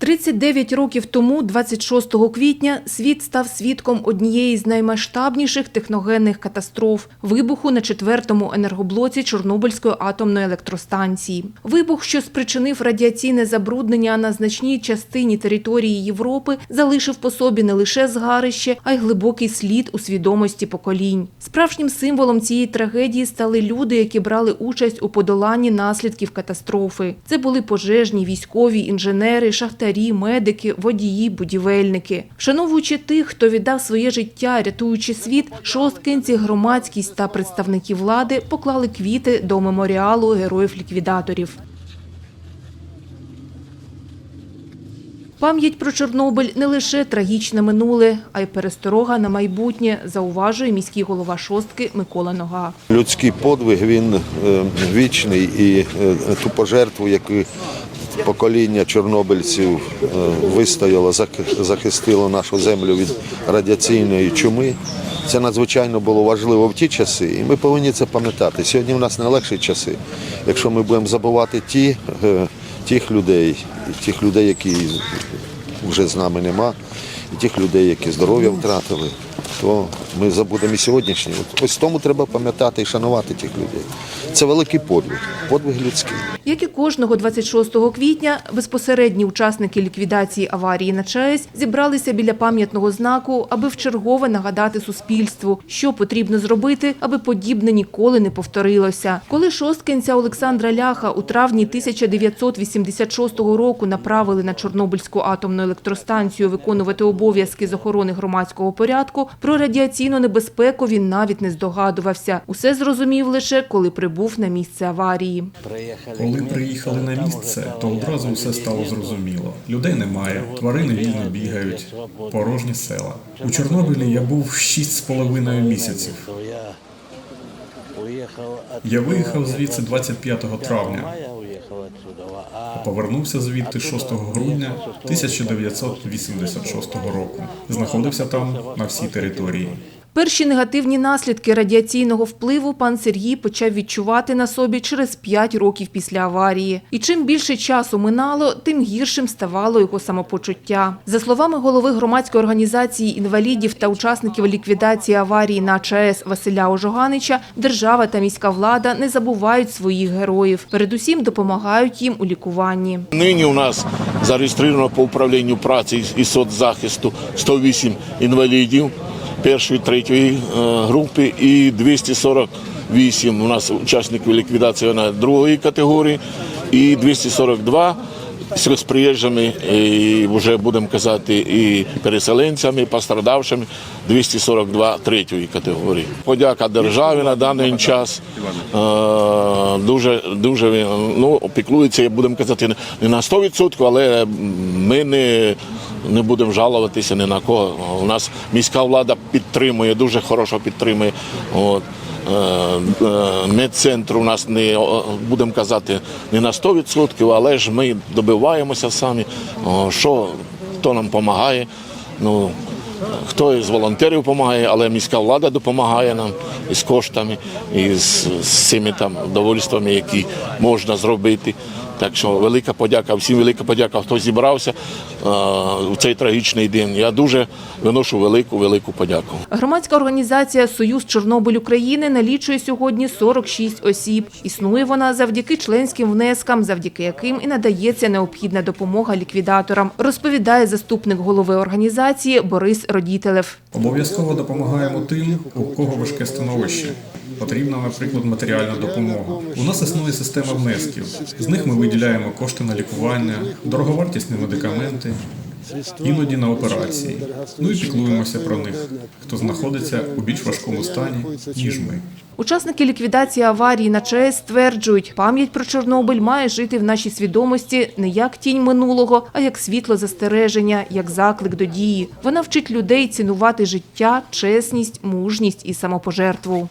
39 років тому, 26 квітня, світ став свідком однієї з наймасштабніших техногенних катастроф – вибуху на четвертому енергоблоці Чорнобильської атомної електростанції. Вибух, що спричинив радіаційне забруднення на значній частині території Європи, залишив по собі не лише згарище, а й глибокий слід у свідомості поколінь. Справжнім символом цієї трагедії стали люди, які брали участь у подоланні наслідків катастрофи. Це були пожежні, військові, інженери, шахтарі, медики, водії, будівельники. Вшановуючи тих, хто віддав своє життя, рятуючи світ, шосткинці, громадськість та представники влади поклали квіти до меморіалу героїв-ліквідаторів. Пам'ять про Чорнобиль не лише трагічне минуле, а й пересторога на майбутнє, зауважує міський голова шостки Микола Нога. Людський подвиг він е, вічний і е, ту пожертву, яку покоління чорнобильців е, вистояло, зах- захистило нашу землю від радіаційної чуми. Це надзвичайно було важливо в ті часи, і ми повинні це пам'ятати. Сьогодні в нас не легші часи. Якщо ми будемо забувати ті, е, тих людей, тих людей, які вже з нами нема, і тих людей, які здоров'я втратили, то ми забудемо і сьогоднішнє. От Ось тому треба пам'ятати і шанувати тих людей. Це великий подвиг, подвиг людський. Як і кожного 26 квітня, безпосередні учасники ліквідації аварії на ЧАЕС зібралися біля пам'ятного знаку, аби вчергове нагадати суспільству, що потрібно зробити, аби подібне ніколи не повторилося. Коли шосткинця Олександра Ляха у травні 1986 року направили на Чорнобильську атомну електростанцію виконувати обов'язки з охорони громадського порядку, про радіаційну небезпеку він навіть не здогадувався. Усе зрозумів лише, коли прибув на місце аварії. Коли приїхали на місце, то одразу все стало зрозуміло. Людей немає, тварини вільно бігають, порожні села. У Чорнобилі я був шість з половиною місяців. Я виїхав звідси 25 травня, повернувся звідти 6 грудня 1986 року. Знаходився там на всій території. Перші негативні наслідки радіаційного впливу пан Сергій почав відчувати на собі через 5 років після аварії. І чим більше часу минало, тим гіршим ставало його самопочуття. За словами голови громадської організації інвалідів та учасників ліквідації аварії на ЧАЕС Василя Ожоганича, держава та міська влада не забувають своїх героїв. Передусім допомагають їм у лікуванні. Нині у нас зареєстровано по управлінню праці і соцзахисту 108 інвалідів першої, третьої е, групи і 248 у нас учасників ліквідації на другої категорії і 242 сільськоприїжджими, і вже будемо казати, і переселенцями, і пострадавшими 242 третьої категорії. Подяка державі на даний час. Е, Дуже дуже ну, опіклується, будемо казати, не на 100%, але ми не, не будемо жалуватися ні на кого. У нас міська влада підтримує, дуже хорошо підтримує. От. Е, е, Медцентр у нас не будемо казати не на 100%, але ж ми добиваємося самі. Що хто нам допомагає? Ну хто із волонтерів допомагає, але міська влада допомагає нам із коштами, і з, з цими там довольствами, які можна зробити. Так що велика подяка, всім велика подяка, хто зібрався е, у цей трагічний день. Я дуже виношу велику, велику подяку. Громадська організація Союз Чорнобиль України налічує сьогодні 46 осіб. Існує вона завдяки членським внескам, завдяки яким і надається необхідна допомога ліквідаторам, розповідає заступник голови організації Борис Родітелев. Обов'язково допомагаємо тим, у кого важке становище. Потрібна, наприклад, матеріальна допомога. У нас існує система внесків. З них ми виділяємо кошти на лікування, дороговартісні медикаменти, іноді на операції. Ну і піклуємося про них, хто знаходиться у більш важкому стані, ніж ми. Учасники ліквідації аварії на ЧАЕС стверджують, пам'ять про Чорнобиль має жити в нашій свідомості не як тінь минулого, а як світло застереження, як заклик до дії. Вона вчить людей цінувати життя, чесність, мужність і самопожертву.